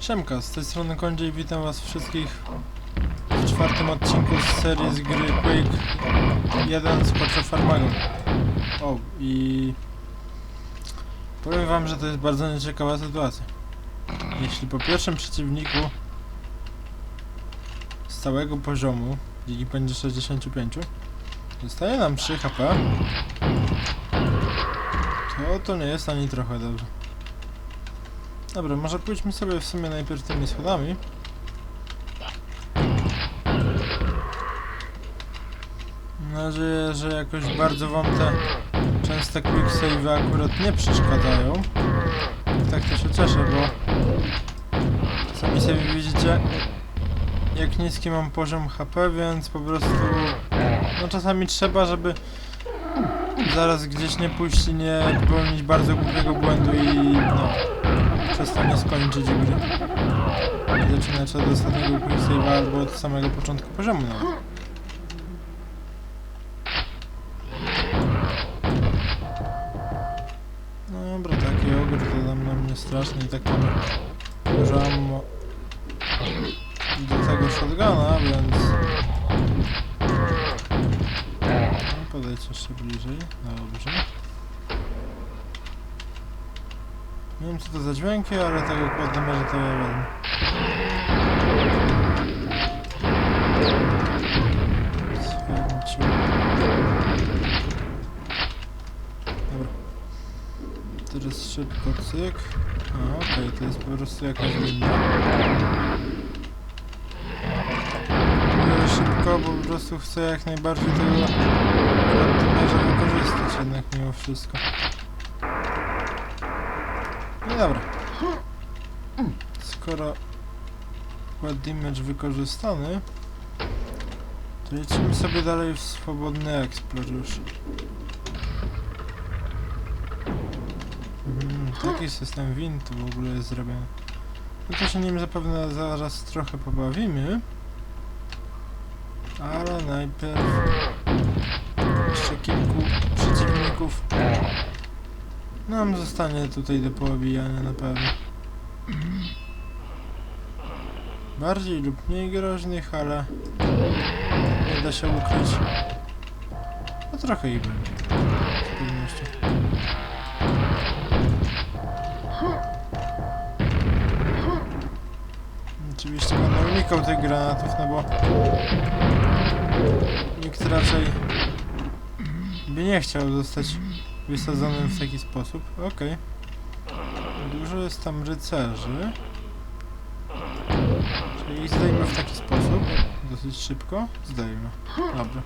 Siemka, z tej strony Kondzie i witam was wszystkich w czwartym odcinku z serii z gry Quake 1 z Porsche Farmagon. O, i powiem wam, że to jest bardzo nieciekawa sytuacja. Jeśli po pierwszym przeciwniku z całego poziomu, dzięki będzie 65, zostaje nam 3 HP, to to nie jest ani trochę dobrze. Dobra, może pójdźmy sobie w sumie najpierw tymi schodami. Mam nadzieję, że jakoś bardzo wam te częste quick save'y akurat nie przeszkadzają. I tak to się cieszę, bo sami sobie widzicie jak niski mam poziom HP, więc po prostu no czasami trzeba, żeby zaraz gdzieś nie pójść i nie popełnić bardzo głupiego błędu i no przez to nie skończyć gry. I zaczynać od ostatniego save'a albo od samego początku poziomu nawet. No dobra, taki ogór to tam na mnie straszny i tak mamy dużo ammo do tego shotguna, więc... No, podejdź jeszcze bliżej, dobrze. Nie wiem co to za dźwięki, ale tego kładziemy, że to ja wiem. Dobra. Teraz szybko cyk. A, okej, to jest po prostu jakaś winda. Szybko, bo po prostu chcę jak najbardziej tego kontenerza wykorzystać jednak mimo wszystko. Dobra. Skoro web image wykorzystany, to lecimy sobie dalej w swobodny explore już. Mm, taki system win tu w ogóle jest zrobiony. No to się nim zapewne zaraz trochę pobawimy. Ale najpierw jeszcze kilku przeciwników nam zostanie tutaj do poobijania na pewno. Bardziej lub mniej groźnych, ale nie da się ukryć. No trochę ich będzie. Oczywiście będę unikał tych granatów, no bo nikt raczej by nie chciał zostać wysadzonym w taki sposób. Okej. Dużo jest tam rycerzy. Czyli zdejmę w taki sposób. Dosyć szybko. Zdejmę. Dobra.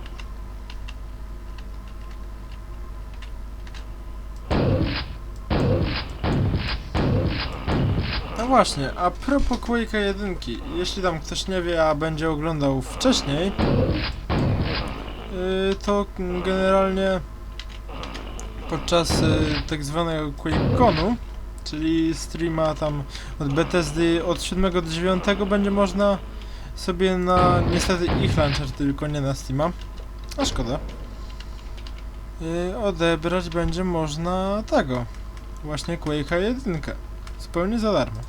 No właśnie, a propos Quake'a 1, jeśli tam ktoś nie wie, a będzie oglądał wcześniej, yy, to generalnie podczas y, tak zwanego QuakeConu, czyli streama tam od Bethesdy od 7 do 9 będzie można sobie na niestety ich launcher, tylko nie na Steama, a szkoda, y, odebrać będzie można tego, właśnie Quake'a 1, zupełnie za darmo.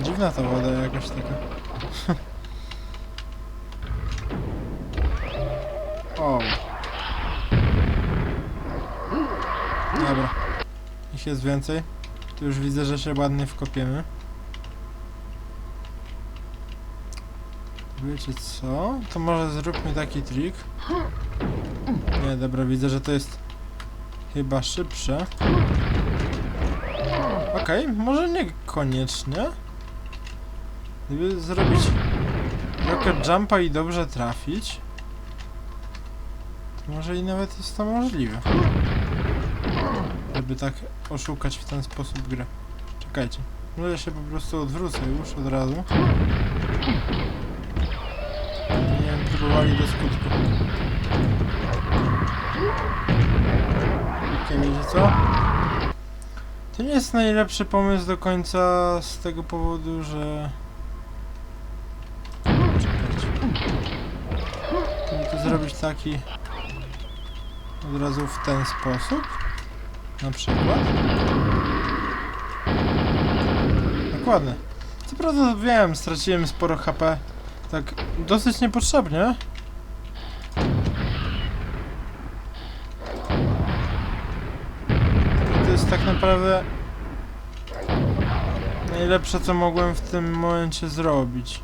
Dziwna ta woda jakaś taka. O. Dobra. Ich jest więcej. Tu już widzę, że się ładnie wkopiemy. Wiecie co? To może zróbmy taki trik. Nie, dobra, widzę, że to jest chyba szybsze. Okej, może niekoniecznie. Gdyby zrobić rocket jumpa i dobrze trafić, może i nawet jest to możliwe. Żeby tak oszukać w ten sposób grę. Czekajcie. Może się po prostu odwrócę już od razu. Nie próbowali do skutku. Okej, co? To nie jest najlepszy pomysł do końca z tego powodu, że... Czekajcie. Mogę to zrobić taki... Od razu w ten sposób. Na przykład. Dokładnie. Co prawda wiem, straciłem sporo HP. Tak dosyć niepotrzebnie. I to jest tak naprawdę najlepsze co mogłem w tym momencie zrobić.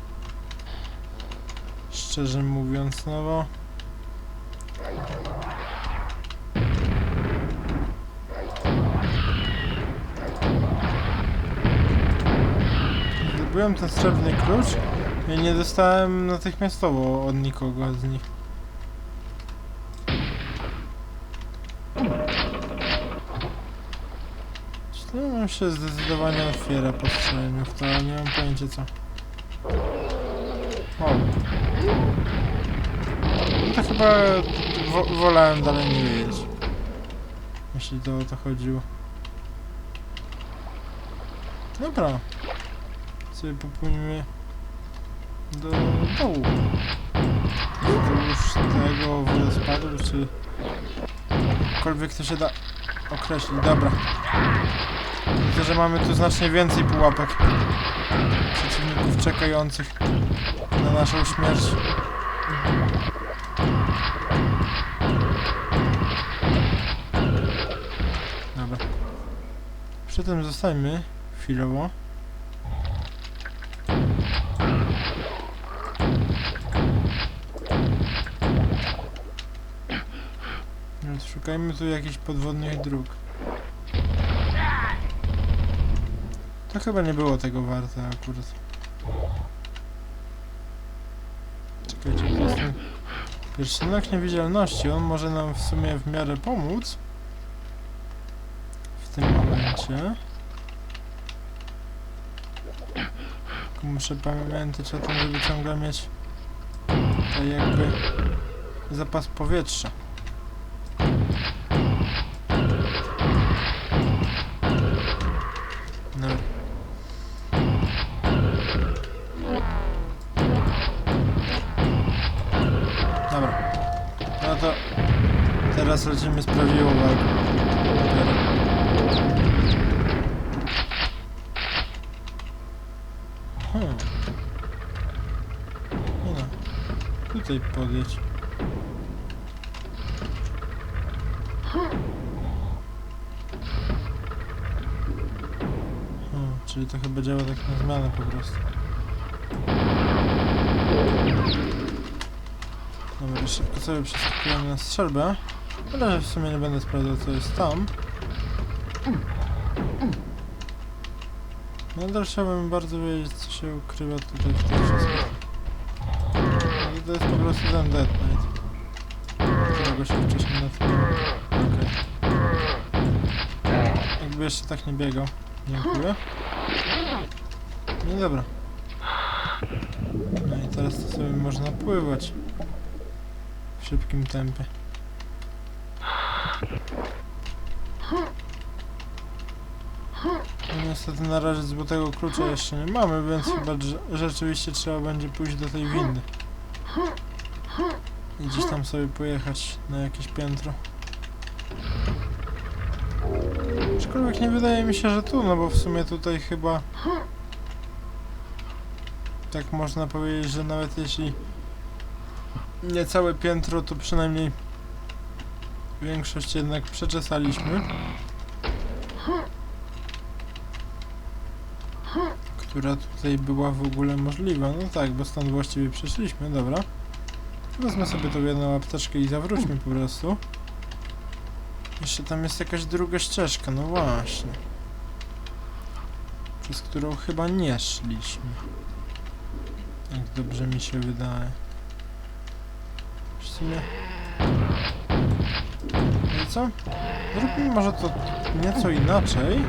Szczerze mówiąc, no bo... Zdobyłem ten srebrny klucz i nie dostałem natychmiastowo od nikogo z nich. Nam się zdecydowanie otwiera po strzeleniu w to, nie mam pojęcia co. O. No to chyba wo wolałem dalej nie wiedzieć. Jeśli to o to chodziło. Dobra. Sobie popłyniemy do dołu. Wzdłuż tego wodospadu, czy jakkolwiek to się da określić. Dobra. Widzę, że mamy tu znacznie więcej pułapek przeciwników czekających na naszą śmierć. Dobra. Przy tym zostańmy chwilowo. Więc szukajmy tu jakichś podwodnych dróg. To chyba nie było tego warte akurat. Czekajcie, to ten pierwszy znak niewidzialności. On może nam w sumie w miarę pomóc. W tym momencie. Tylko muszę pamiętać o tym, żeby ciągle mieć tak jakby zapas powietrza. To teraz lecimy z. Dopiero. Hmm. No. Tutaj podjedź. Hmm, czyli to chyba działa tak na zmianę po prostu. Szybko sobie przeskakujemy na strzelbę. Ale w sumie nie będę sprawdzał co jest tam. Nadal chciałbym bardzo wiedzieć co się ukrywa tutaj w tych wszystkich. Ale to jest po prostu ten Dead Knight. Którego się wcześniej natknąłem. Okej. Jakby jeszcze tak nie biegał. Dziękuję. No i dobra. No i teraz to sobie można pływać. Szybkim tempie. No niestety na razie złotego klucza jeszcze nie mamy, więc chyba rze- rzeczywiście trzeba będzie pójść do tej windy. I gdzieś tam sobie pojechać na jakieś piętro. Aczkolwiek nie wydaje mi się, że tu, no bo w sumie tutaj chyba... Tak można powiedzieć, że nawet jeśli nie całe piętro, to przynajmniej większość jednak przeczesaliśmy. Która tutaj była w ogóle możliwa. No tak, bo stąd właściwie przeszliśmy, dobra. Wezmę sobie tą jedną apteczkę i zawróćmy po prostu. Jeszcze tam jest jakaś druga ścieżka, no właśnie. Przez którą chyba nie szliśmy. Jak dobrze mi się wydaje. Sumie... No i co? Zróbmy może to nieco inaczej.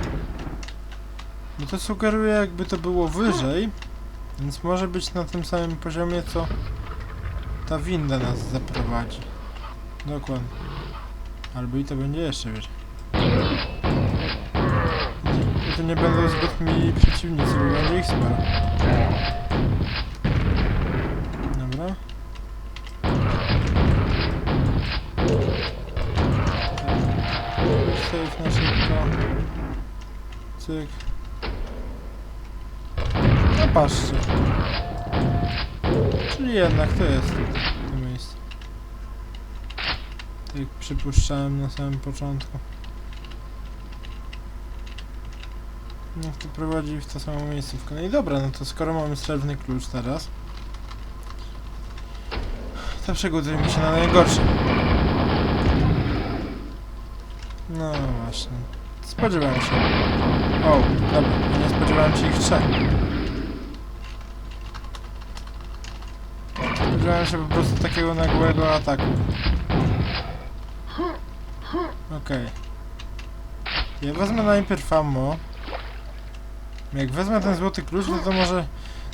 Bo to sugeruje jakby to było wyżej. Więc może być na tym samym poziomie co ta winda nas zaprowadzi. Dokładnie. Albo i to będzie jeszcze wyżej. I to nie będą zbyt mili przeciwnicy, bo będzie ich sporo. Na szybko. Cyk. No patrzcie. Czyli jednak to jest to miejsce. Tak przypuszczałem na samym początku. No to prowadzi w to samo miejscówkę. No i dobra, no to skoro mamy srebrny klucz teraz, to przygotujmy się na najgorsze. No właśnie. Spodziewałem się. O, dobra, nie spodziewałem się ich trzech. Spodziewałem się po prostu takiego nagłego ataku. Okej. Ja wezmę najpierw ammo. Jak wezmę ten złoty klucz, no to może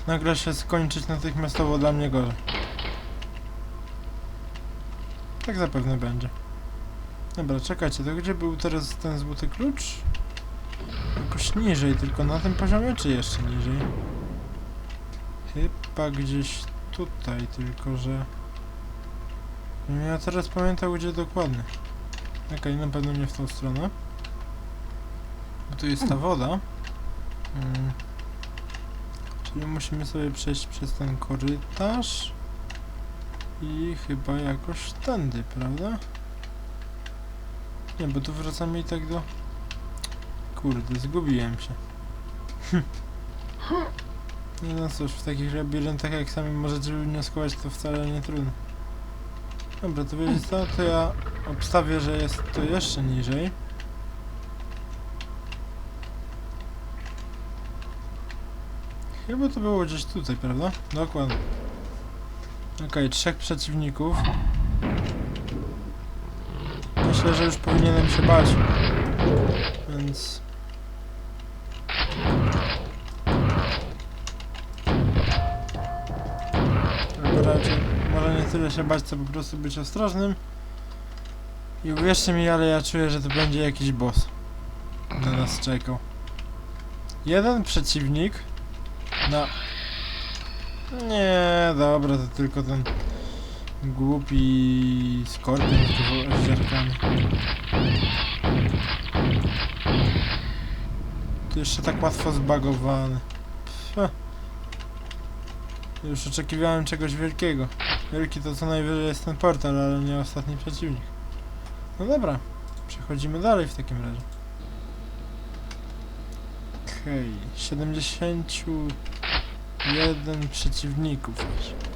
nagle się skończyć natychmiastowo dla mnie gorzej. Tak zapewne będzie. Dobra, czekajcie, to gdzie był teraz ten złoty klucz? Jakoś niżej, tylko na tym poziomie, czy jeszcze niżej? Chyba gdzieś tutaj, tylko że... Ja teraz pamiętał gdzie dokładnie. Okej, na pewno nie w tą stronę. Bo tu jest ta woda. Mm. Czyli musimy sobie przejść przez ten korytarz. I chyba jakoś tędy, prawda? Nie, bo tu wracamy i tak do... Kurde, zgubiłem się. Nie no cóż, w takich labiryntach jak sami możecie wnioskować, to wcale nie trudno. Dobra, to wiecie co, to ja obstawię, że jest to jeszcze niżej. Chyba to było gdzieś tutaj, prawda? Dokładnie. Okej, trzech przeciwników. Myślę, że już powinienem się bać. Więc... Albo raczej może nie tyle się bać, co po prostu być ostrożnym. I uwierzcie mi, ale ja czuję, że to będzie jakiś boss. Na nas czekał. Jeden przeciwnik na... Nie, dobra, to tylko ten głupi skorpion z ziarkami. To jeszcze tak łatwo zbagowany. Już oczekiwałem czegoś wielkiego. Wielki to co najwyżej jest ten portal, ale nie ostatni przeciwnik. No dobra, przechodzimy dalej w takim razie. Okej, 71 przeciwników. aż.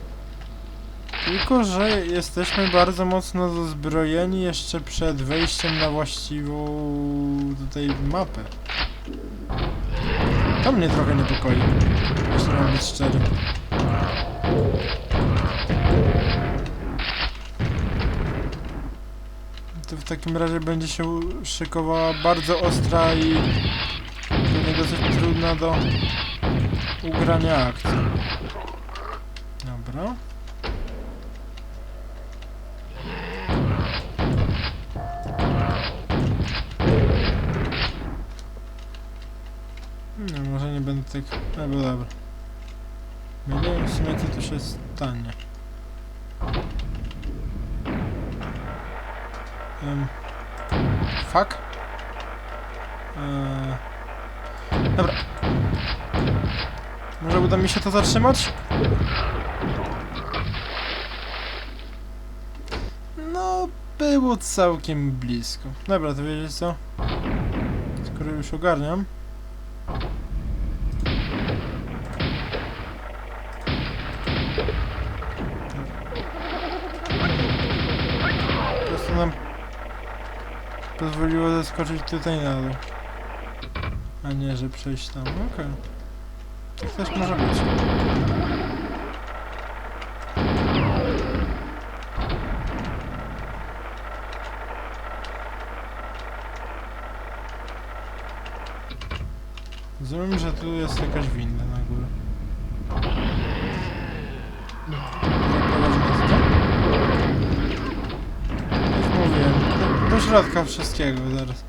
Tylko, że jesteśmy bardzo mocno dozbrojeni jeszcze przed wejściem na właściwą tutaj mapę. To mnie trochę niepokoi, jeśli mam być szczery. To w takim razie będzie się szykowała bardzo ostra i pewnie dosyć trudna do ugrania akcji. Dobra. Nie wiem w sumie tu się stanie. Um, fuck? Eee, dobra. Może uda mi się to zatrzymać? No, było całkiem blisko. Dobra, to wiecie co? Skoro już ogarniam. Prostu nam pozwoliło zaskoczyć tutaj na dół. A nie, że przejść tam. Okej. Tak też może być. Rozumiem, że tu jest jakaś winda środka wszystkiego zaraz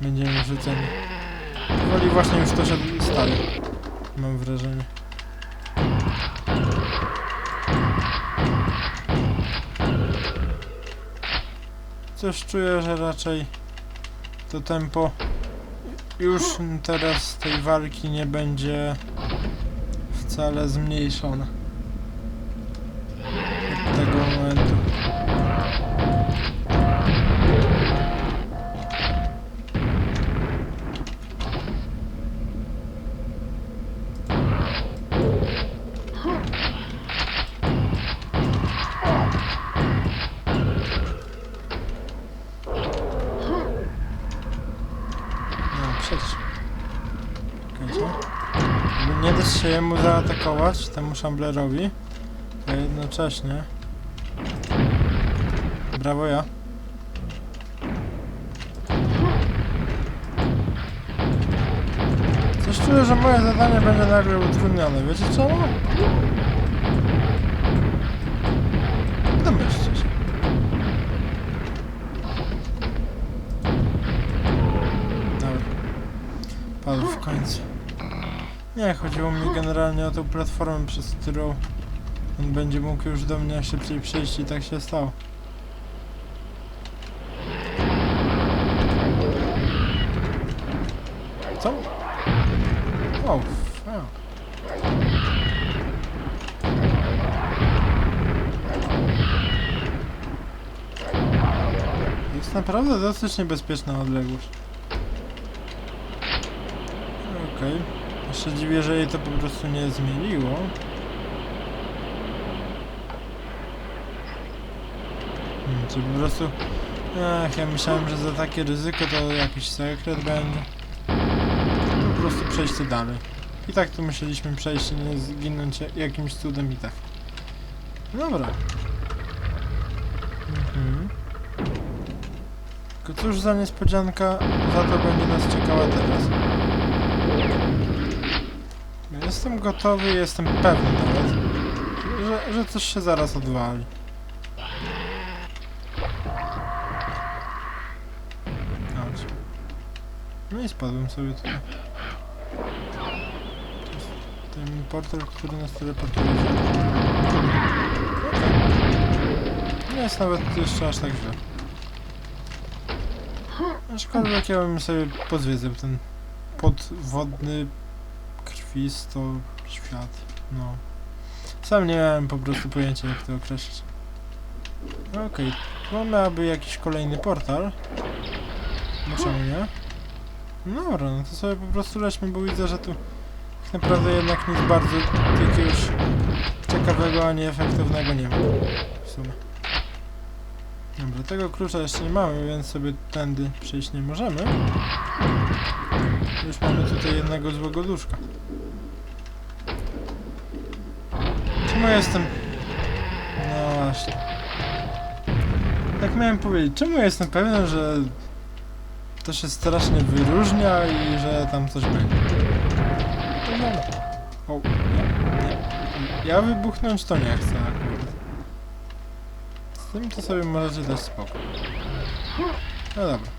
będziemy wrzuceni. Powoli właśnie już to się stanie, mam wrażenie. Coś czuję, że raczej to tempo już teraz tej walki nie będzie wcale zmniejszone. Zaatakować, temu szamblerowi, to jednocześnie... Brawo ja. Coś czuję, że moje zadanie będzie nagle utrudnione. Wiecie czemu? Domyślcie się. Dobra. Padł w końcu. Nie, chodziło mi generalnie o tą platformę, przez którą on będzie mógł już do mnie szybciej przejść i tak się stało. Co? O, fuck. Jest naprawdę dosyć niebezpieczna odległość. Okej. Jeszcze dziwię, że jej to po prostu nie zmieniło. Hmm, czy po prostu... Ach, ja myślałem, że za takie ryzyko to jakiś sekret będzie. Po prostu przejście dalej. I tak to musieliśmy przejść i nie zginąć ja- jakimś cudem i tak. Dobra. Mhm. Tylko cóż za niespodzianka za to będzie nas czekała teraz. Jestem gotowy, jestem pewny nawet, że, że coś się zaraz odwali. Chodź. No i spadłem sobie tutaj. To jest ten portal, który nas teleportuje. Nie jest nawet jeszcze aż tak źle. Aczkolwiek ja bym sobie pozwiedzał ten podwodny krwisto świat. No. Sam nie miałem po prostu pojęcia jak to określić. Okej, tu mamy aby jakiś kolejny portal. No czemu nie? No dobra, no to sobie po prostu lećmy, bo widzę, że tu tak naprawdę jednak nic bardzo jakiegoś ciekawego ani efektywnego nie ma. W sumie. Dobra, tego klucza jeszcze nie mamy, więc sobie tędy przejść nie możemy. Już mamy tutaj jednego złego duszka. Czemu jestem... No właśnie. Tak miałem powiedzieć, czemu jestem pewien, że to się strasznie wyróżnia i że tam coś będzie? To nie. O, nie, nie. Ja wybuchnąć to nie chcę akurat. Z tym to sobie możecie dać spokój. No dobra.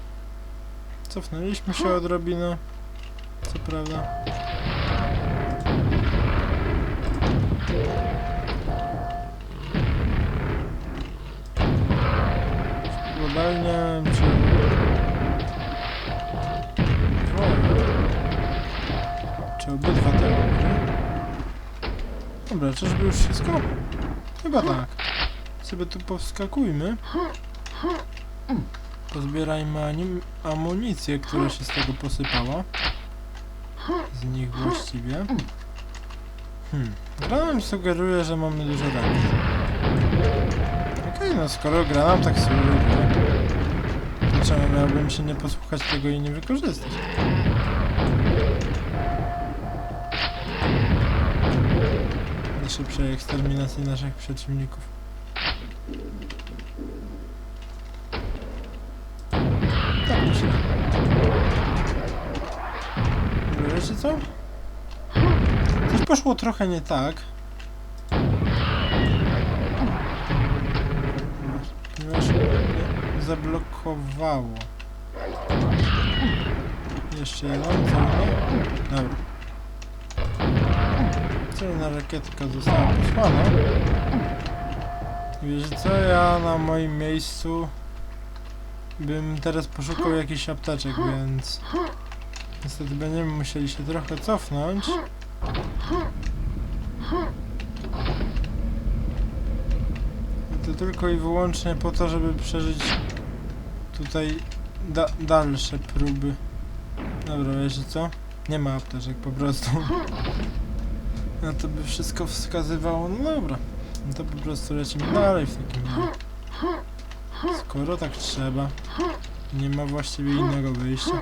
Cofnęliśmy się odrobinę. Co prawda. Dobra, czyżby już wszystko? Chyba tak. Sobie tu powskakujmy. Pozbierajmy anim- amunicję, która się z tego posypała. Z nich właściwie. Hmm. Gra nam sugeruje, że mamy dużo ranów. Okej, no skoro gra nam tak sugeruje, to czemu miałbym się nie posłuchać tego i nie wykorzystać? Szybszej eksterminacji naszych przeciwników. Tak myślę. Wiecie co? Coś poszło trochę nie tak. Ponieważ mnie zablokowało. Jeszcze jeden, co nie? Dobra. Celna rakietka została posłana. Wiecie co? Ja na moim miejscu bym teraz poszukał jakichś apteczek, więc niestety będziemy musieli się trochę cofnąć. I to tylko i wyłącznie po to, żeby przeżyć tutaj da dalsze próby. Dobra, wiecie co? Nie ma apteczek po prostu. No to by wszystko wskazywało, no dobra. No to po prostu lecimy dalej w takim razie. Skoro tak trzeba, nie ma właściwie innego wyjścia.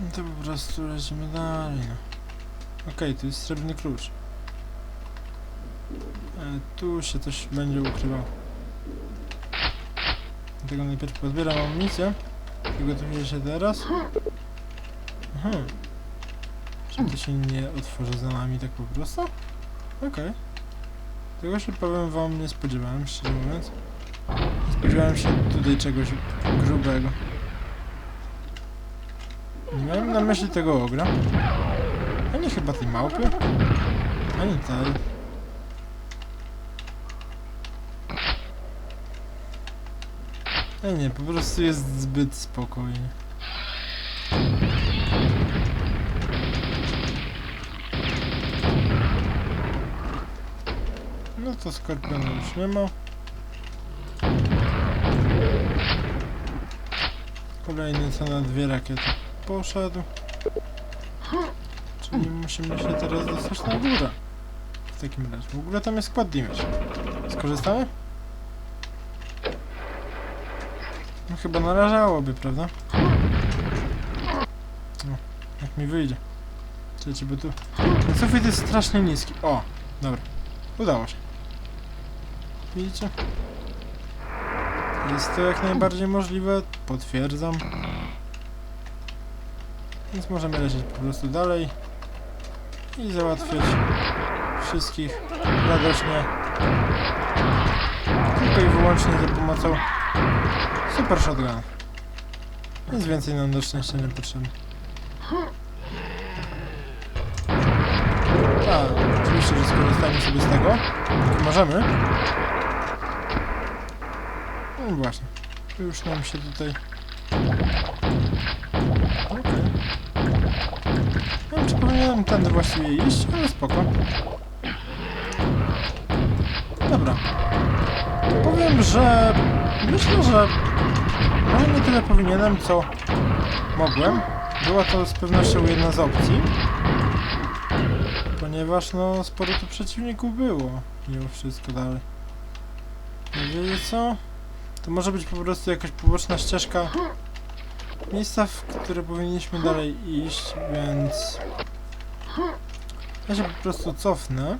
No to po prostu lecimy dalej, no. Okej, tu jest srebrny klucz. E, tu się coś będzie ukrywało. Dlatego najpierw pozbieram amunicję. Przygotuję się teraz. Aha. Czy to się nie otworzy za nami tak po prostu? Okej. Tego się powiem wam nie spodziewałem, szczerze mówiąc. Nie spodziewałem się tutaj czegoś grubego. Nie miałem na myśli tego ogra. Ani chyba tej małpy. Ani tej. Nie, nie, po prostu jest zbyt spokojnie. No to skorpiona już nie ma. Kolejny co na dwie rakiety poszedł. Czyli musimy się teraz dostać na górę. W takim razie. W ogóle tam jest skład damage. Skorzystamy? Chyba narażałoby, prawda? No, jak mi wyjdzie. Czekajcie, bo tu... Ten sufit jest strasznie niski. O, dobra. Udało się. Widzicie? Jest to jak najbardziej możliwe, potwierdzam. Więc możemy lecieć po prostu dalej i załatwiać wszystkich radośnie. Tylko i wyłącznie za pomocą super shotguna. Nic więcej nam do szczęścia nie potrzebne. Tak, oczywiście, że skorzystajmy sobie z tego, jak możemy. No właśnie, już nam się tutaj... Okej. Nie wiem, czy powinienem tędy właściwie iść, ale spoko. Dobra. Powiem, że myślę, że może nie tyle powinienem, co mogłem. Była to z pewnością jedna z opcji. Ponieważ no sporo tu przeciwników było. Mimo wszystko dalej. No wiecie co? To może być po prostu jakaś poboczna ścieżka miejsca, w które powinniśmy dalej iść, więc ja się po prostu cofnę.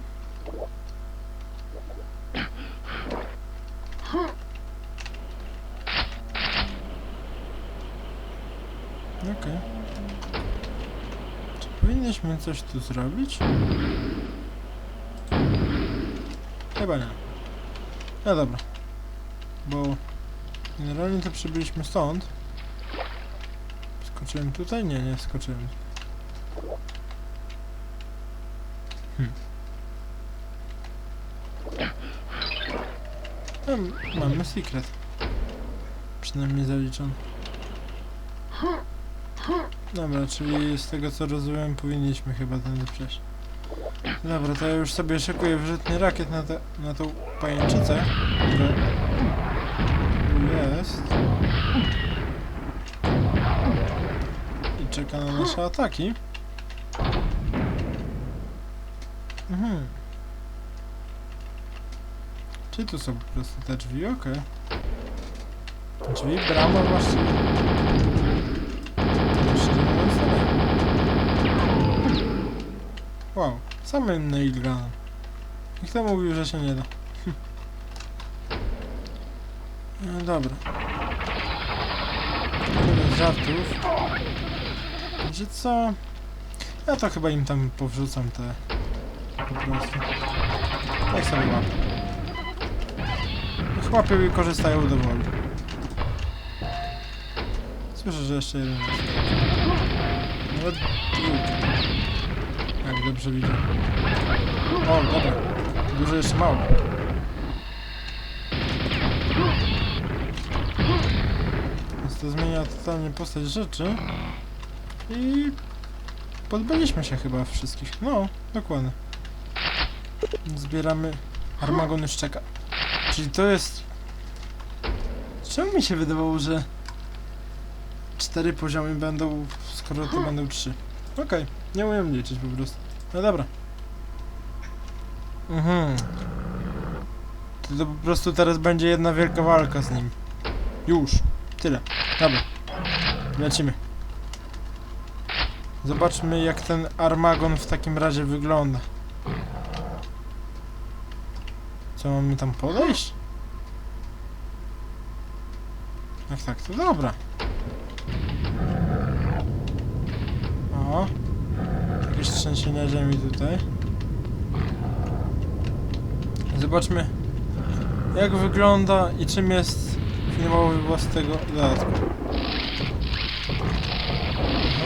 Okej. Czy powinniśmy coś tu zrobić? Chyba nie. No dobra. Bo generalnie to przybyliśmy stąd. Skoczyłem tutaj? Nie, nie skoczyłem. Hmm. Tam mamy secret. Przynajmniej zaliczony. Dobra, czyli z tego co rozumiem powinniśmy chyba tędy przejść. Dobra, to ja już sobie szykuję wrzutny rakiet na, te, na tą pajęczycę, która tu jest. I czeka na nasze ataki. Mhm. Czy tu są po prostu te drzwi? Okej. Drzwi, brama właściwie. Jeszcze nie ale- Wow, same nailgun. I kto mówił, że się nie da? Hm. No dobra. Żartów. Wiecie co? Ja to chyba im tam powrzucam te... Po prostu. Jak sobie łapią i korzystają do woli. Słyszę, że jeszcze jeden jest. Nawet trójka. Jak dobrze widzę. O, dobra. Dużo jeszcze mało. Więc to zmienia totalnie postać rzeczy. I pozbyliśmy się chyba wszystkich. No, dokładnie. Zbieramy Armagony Szczeka. Czyli to jest... Czemu mi się wydawało, że cztery poziomy będą, skoro to będą trzy? Okej, nie umiem liczyć po prostu. No dobra. Mhm. To, to po prostu teraz będzie jedna wielka walka z nim. Już. Tyle. Dobra. Lecimy. Zobaczmy jak ten Armagon w takim razie wygląda. Co, mamy tam podejść? Jak tak, to dobra. O. Jakieś trzęsienie ziemi tutaj. Zobaczmy jak wygląda i czym jest filmowy głos tego dodatku.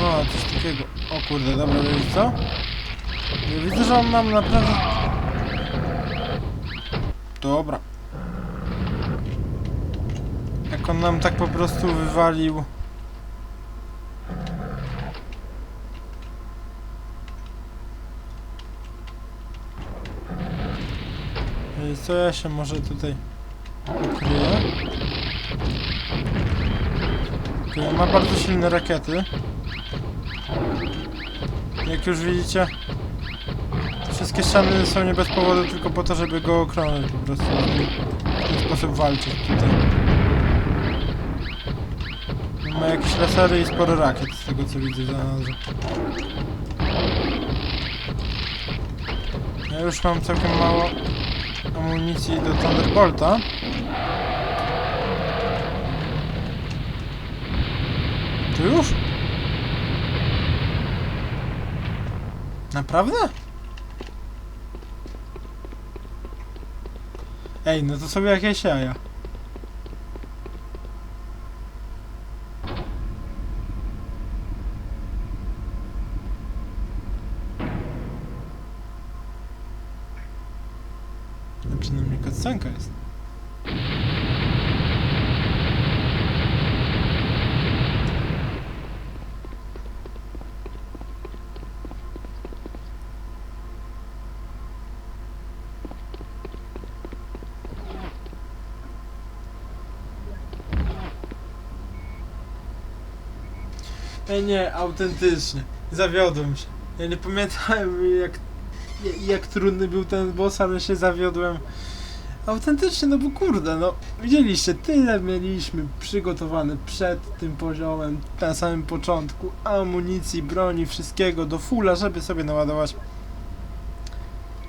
O, coś takiego. O kurde, dobra, wiecie co? Ja widzę, że on nam naprawdę... Dobra. Jak on nam tak po prostu wywalił... Ej, Co ja się może tutaj ukryję? Okej, ma bardzo silne rakiety. Jak już widzicie, wszystkie ściany są nie bez powodu, tylko po to, żeby go ochronić po prostu. W ten sposób walczyć tutaj. Ma jakieś lasery i sporo rakiet, z tego co widzę znalazł. Ja już mam całkiem mało amunicji do Thunderbolta. To już? Naprawdę? Ej, no to sobie jakieś jaja. No przynajmniej cutscenka jest. Nie, autentycznie. Zawiodłem się. Ja nie pamiętałem jak, jak trudny był ten boss, ale się zawiodłem. Autentycznie, no bo kurde, no widzieliście, tyle mieliśmy przygotowane przed tym poziomem, na samym początku, amunicji, broni, wszystkiego do fulla, żeby sobie naładować.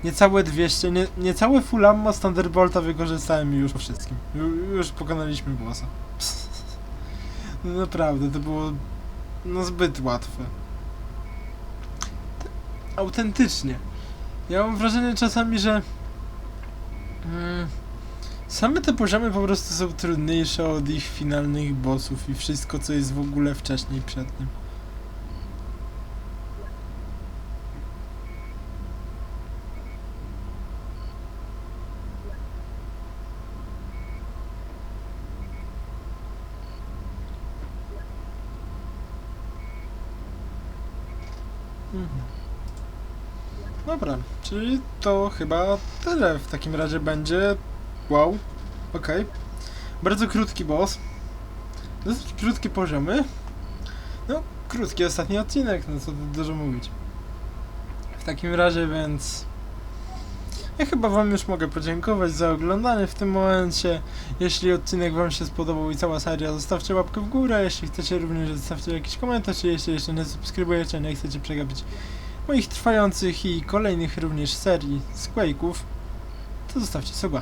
Niecałe 200, nie, niecałe full ammo z Thunderbolta wykorzystałem już wszystkim. Ju, już pokonaliśmy bossa. No naprawdę, to było no zbyt łatwe. Autentycznie. Ja mam wrażenie czasami, że mm, same te poziomy po prostu są trudniejsze od ich finalnych bossów i wszystko, co jest w ogóle wcześniej przed tym. Mhm. Dobra, czyli to chyba tyle w takim razie będzie. Wow, okej. Bardzo krótki boss. Dosyć krótkie poziomy. No, krótki ostatni odcinek, no co tu dużo mówić. W takim razie więc... Ja chyba wam już mogę podziękować za oglądanie w tym momencie. Jeśli odcinek wam się spodobał i cała seria, zostawcie łapkę w górę. Jeśli chcecie również, zostawcie jakiś komentarz. Jeśli jeszcze nie subskrybujecie, nie chcecie przegapić moich trwających i kolejnych również serii z Quake'ów, to zostawcie suba,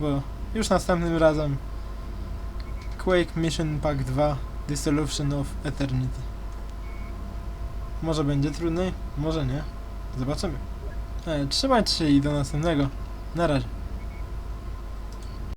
bo już następnym razem Quake Mission Pack 2 Dissolution of Eternity. Może będzie trudniej, może nie. Zobaczymy. E, trzymajcie się i do następnego. Na razie.